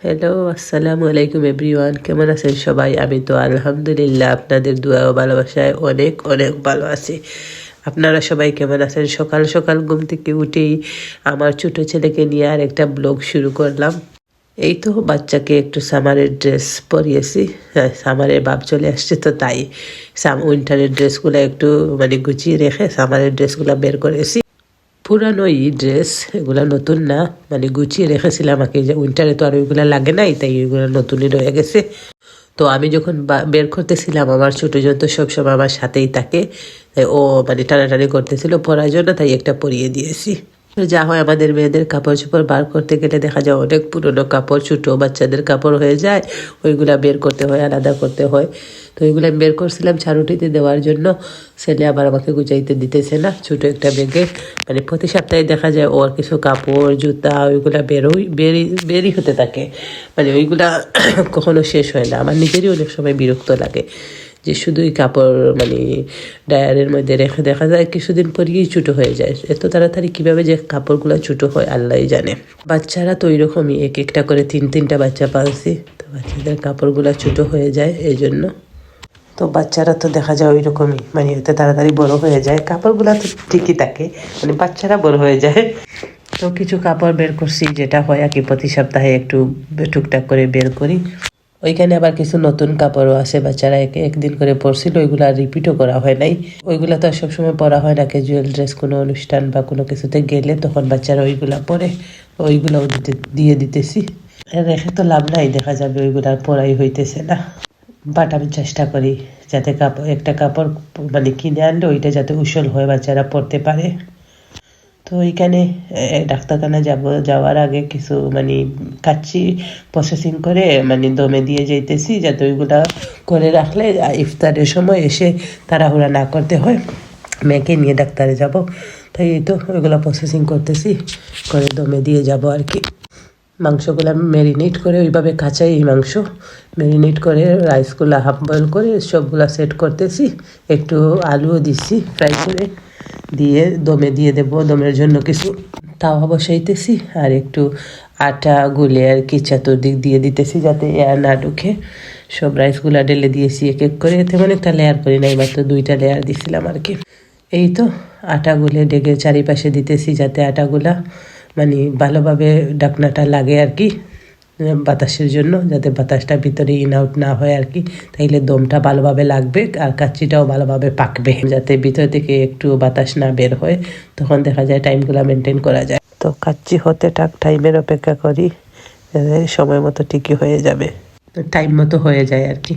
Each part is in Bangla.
হ্যালো আসসালামু আলাইকুম এভরিওয়ান কেমন আছেন সবাই? আমি তো আলহামদুলিল্লাহ আপনাদের দোয়া ও ভালোবাসায় অনেক অনেক ভালো আছি। আপনারা সবাই কেমন আছেন? সকাল সকাল ঘুম থেকে উঠেই আমার ছোট ছেলেকে নিয়ে আর একটা ব্লগ শুরু করলাম। এই তো বাচ্চাকে একটু সামারের ড্রেস পরিয়েছি। হ্যাঁ সামারের বাপ চলে আসছে তো তাই। সাম উইন্টারের ড্রেসগুলো একটু মানে গুছিয়ে রেখে সামারের ড্রেসগুলো বের করেছি। পুরানো ই ড্রেস এগুলা নতুন না মানে গুছিয়ে রেখেছিলাম আমাকে যে উইন্টারে তো আর ওইগুলা লাগে নাই তাই ওইগুলো নতুনই রয়ে গেছে তো আমি যখন বের করতেছিলাম আমার ছোটো জন তো সবসময় আমার সাথেই থাকে তাই ও মানে টানাটানি করতেছিল পরার জন্য তাই একটা পরিয়ে দিয়েছি যা হয় আমাদের মেয়েদের কাপড় চোপড় বার করতে গেলে দেখা যায় অনেক পুরনো কাপড়, ছোটো বাচ্চাদের কাপড় হয়ে যায়, ওইগুলা বের করতে হয়, আলাদা করতে হয়। তো ওইগুলো আমি বের করছিলাম ছাড়ুটিতে দেওয়ার জন্য। ছেলে আবার আমাকে গুজাইতে দিতেছে না, ছোটো একটা ব্যাগে। মানে প্রতি সপ্তাহে দেখা যায় ওর কিছু কাপড়, জুতা ওইগুলা বেরোই, বেরি বেরি হতে থাকে। মানে ওইগুলা কখনো শেষ হয় না। আমার নিজেরই অনেক সময় বিরক্ত লাগে। যে শুধুই কাপড় মানে ডায়ারের মধ্যে রেখে দেখা যায়, কিছুদিন পরেই ছুটো হয়ে যায়। এত তাড়াতাড়ি কীভাবে যে কাপড়গুলো ছুটো হয়, আল্লাহই জানে। বাচ্চারা তো ওইরকমই, এক একটা করে তিন, তিনটা বাচ্চা পালছি। তো বাচ্চাদের কাপড়গুলো ছুটো হয়ে যায় এই জন্য তো বাচ্চারা তো দেখা যায় ওই রকমই মানে এতে তাড়াতাড়ি বড় হয়ে যায়। কাপড়গুলো তো ঠিকই থাকে মানে বাচ্চারা বড় হয়ে যায়। তো কিছু কাপড় বের করছি, যেটা হয় আর কি, প্রতি সপ্তাহে একটু টুকটাক করে বের করি। ওইখানে আবার কিছু নতুন কাপড়ও আছে বাচ্চারা এক, একদিন করে পরছিল, ওইগুলো আর রিপিটও করা হয় নাই। ওইগুলো তো আর সবসময় পরা হয় না ক্যাজুয়াল ড্রেস কোনো অনুষ্ঠান বা কোনো কিছুতে গেলে তখন বাচ্চারা ওইগুলা পরে, ওইগুলাও দিতে, দিয়ে দিতেছি। রেখে তো লাভ নাই, দেখা যাবে ওইগুলো আর পরাই হইতেছে না। বাট আমি চেষ্টা করি যাতে কাপড় একটা কাপড় মানে কিনে আনলে ওইটা যাতে উসল হয় বাচ্চারা পরতে পারে। তো ওইখানে ডাক্তারখানা যাব, যাওয়ার আগে কিছু মানে কাচ্চি প্রসেসিং করে মানে দমে দিয়ে যাইতেছি, যাতে ওইগুলা করে রাখলে ইফতারের সময় এসে তাড়াহুড়া না করতে হয়। মেয়েকে নিয়ে ডাক্তারে যাব। তাই এই তো, ওইগুলো প্রসেসিং করতেছি, করে দমে দিয়ে যাব আর কি। মাংসগুলো ম্যারিনেট করে, ওইভাবে কাঁচাই এই মাংস। ম্যারিনেট করে রাইসগুলো হাফ বয়েল করে, সবগুলা সেট করতেছি। একটু আলুও দিচ্ছি ফ্রাই করে। দিয়ে, দমে দিয়ে দেবো, দমের জন্য কিছু তাওয়া বসাইতেছি আর একটু আটা গুলে আর কি চতুর্দিক দিয়ে দিতেছি যাতে এয়ার না ঢুকে। সব রাইসগুলা ঢেলে দিয়েছি এক এক করে। তেমন একটা লেয়ার করি নাই মাত্র দুইটা লেয়ার দিছিলাম আর কি। এই তো আটাগুলো ডেকে চারিপাশে দিতেছি যাতে আটাগুলা মানে ভালোভাবে ডাকনাটা লাগে আর কি। বাতাসের জন্য, যাতে বাতাসটা ভিতরে ইন আউট না হয় আর কি। তাইলে দমটা ভালোভাবে লাগবে আর কাচ্চিটাও ভালোভাবে পাকবে। যাতে ভিতর থেকে একটু বাতাস না বের হয়, তখন দেখা যায় টাইমগুলো মেনটেন করা যায়। তো কাচ্চি হতে টাক টাইমের অপেক্ষা করি সময় মতো ঠিকই হয়ে যাবে। টাইম মতো হয়ে যায় আর কি।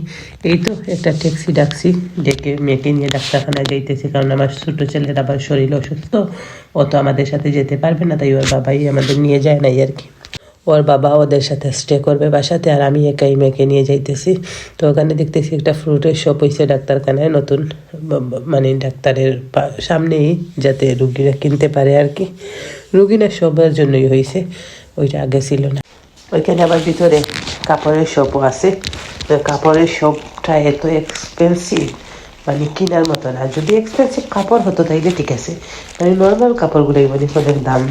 এই তো একটা ট্যাক্সি ডাকছি, ডেকে মেয়েকে নিয়ে ডাক্তারখানায় যাইতেছি, কারণ আমার ছোটো ছেলের আবার শরীর অসুস্থ, ও তো আমাদের সাথে যেতে পারবে না, তাই ওর বাবাই আমাদের নিয়ে যায় নাই আর কি। ওর বাবা ওদের সাথে স্টে করবে বাসাতে আর আমি একাই মেয়েকে নিয়ে যাইতেছি। তো ওখানে দেখতেছি একটা ফ্রুটের শপ হয়েছে ডাক্তারখানায়, নতুন মানে ডাক্তারের সামনেই যাতে রুগীরা কিনতে পারে আর কি। রুগীরা সবার জন্যই হয়েছে ওইটা আগে ছিল না। ওইখানে আবার ভিতরে কাপড়ের শপও আছে। তো কাপড়ের শপটা এত এক্সপেন্সিভ মানে কেনার মতো না? যদি এক্সপেন্সিভ কাপড় হতো তাইলে ঠিক আছে। মানে নর্মাল কাপড়গুলোই মানে অনেক দাম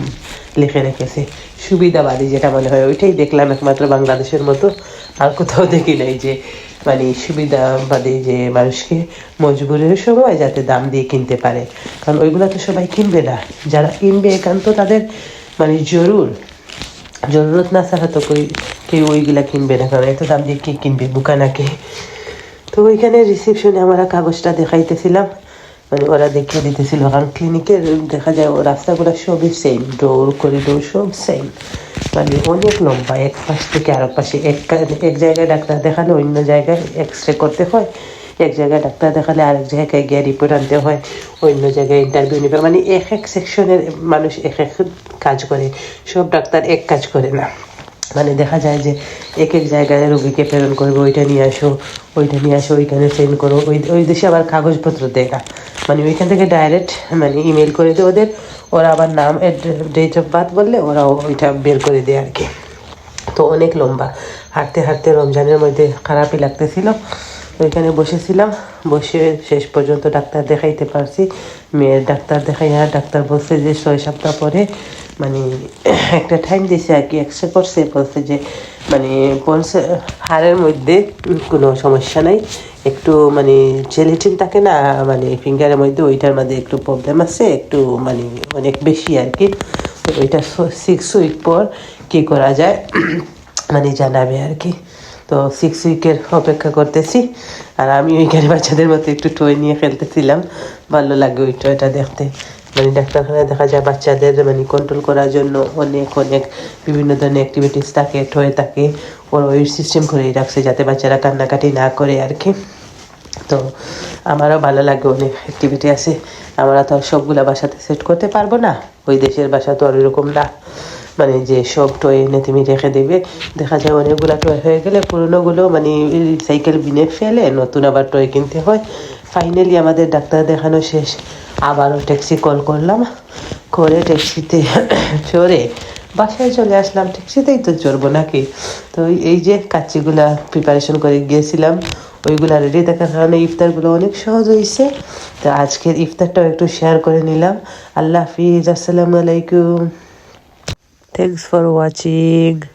লিখে রেখেছে। সুবিধাবাদী যেটা মনে হয়, ওইটাই দেখলাম একমাত্র বাংলাদেশের মতো। আর কোথাও দেখি নাই যে মানে সুবিধাবাদী যে মানুষকে মজবুরের সময় যাতে দাম দিয়ে কিনতে পারে। কারণ ওইগুলো তো সবাই কিনবে না। যারা কিনবে একান্ত তাদের মানে জরুর। জরুরত না ছাড়া তো কেউ ওইগুলা কিনবে না। কারণ এত দাম দিয়ে কে কিনবে? বুকানাকে। তো ওইখানে রিসেপশনে আমরা কাগজটা দেখাইতেছিলাম। মানে ওরা দেখিয়ে দিতেছিল, কারণ ক্লিনিকের দেখা যায় ও রাস্তাগুলো সবই সেম ডোর করিডোর সব সেম মানে অনেক লম্বা, এক পাশ থেকে আরেক পাশে। এক এক জায়গায় ডাক্তার দেখালে অন্য জায়গায় এক্স রে করতে হয়, এক জায়গায় ডাক্তার দেখালে আরেক জায়গায় গিয়ে রিপোর্ট আনতে হয়, অন্য জায়গায় ইন্টারভিউ নিবে। মানে এক এক সেকশনের মানুষ এক এক কাজ করে, সব ডাক্তার এক কাজ করে না। মানে দেখা যায় যে এক এক জায়গায় রোগীকে প্রেরণ করবে, ওইটা নিয়ে আসো, ওইটা নিয়ে আসো, ওইখানে সেন্ড করো, ওই ওই দেশে আবার কাগজপত্র না মানে ওইখান থেকে ডাইরেক্ট মানে ইমেল করে দেয় ওদের, ওরা আবার নাম ডেট অফ বার্থ বললে ওরা ওইটা বের করে দেয় আর কি। তো অনেক লম্বা। হাঁটতে হাঁটতে রমজানের মধ্যে খারাপই লাগতেছিল। ওইখানে বসেছিলাম, বসে শেষ পর্যন্ত ডাক্তার দেখাইতে পারছি। মেয়ের ডাক্তার দেখাই আর ডাক্তার বলছে যে ছয় সপ্তাহ পরে মানে একটা টাইম দিয়েছে আর কি এক্সরে করছে বলছে যে মানে বলছে, হাড়ের মধ্যে কোনো সমস্যা নাই। একটু মানে জেলিটিন থাকে না মানে ফিঙ্গারের মধ্যে, ওইটার মধ্যে একটু প্রবলেম আছে, একটু মানে অনেক বেশি আর কি। ওইটা সিক্স উইক পর কী করা যায় মানে জানাবে আর কি। তো সিক্স উইকের অপেক্ষা করতেছি, আর আমি ওইখানে বাচ্চাদের মতো একটু টয় নিয়ে খেলতেছিলাম ভালো লাগে ওই টয়টা দেখতে। মানে ডাক্তারখানায় দেখা যায় বাচ্চাদের মানে কন্ট্রোল করার জন্য অনেক অনেক বিভিন্ন ধরনের অ্যাক্টিভিটিস থাকে টয় থাকে। ওরা ওই সিস্টেম করেই রাখছে যাতে বাচ্চারা কান্নাকাটি না করে আর কি। তো আমারও ভালো লাগে অনেক অ্যাক্টিভিটি আছে। আমরা তো আর সবগুলা বাসাতে সেট করতে পারব না। ওই দেশের বাসা তো আর এরকম না। মানে যে সব টয় এনে তুমি রেখে দেবে। দেখা যায় অনেকগুলা টয় হয়ে গেলে পুরোনোগুলো মানে সাইকেল বিনে ফেলে, নতুন আবার টয় কিনতে হয়। ফাইনালি আমাদের ডাক্তার দেখানো শেষ। আবারও ট্যাক্সি কল করলাম। করে ট্যাক্সিতে চড়ে বাসায় চলে আসলাম। ট্যাক্সিতেই তো চড়বো নাকি? তো এই যে কাচ্চিগুলা প্রিপারেশন করে গিয়েছিলাম, ওইগুলা রেডি থাকার কারণে ইফতারগুলো অনেক সহজ হয়েছে তো আজকের ইফতারটাও একটু শেয়ার করে নিলাম। আল্লাহ হাফিজ, আসসালামু আলাইকুম। Thanks for watching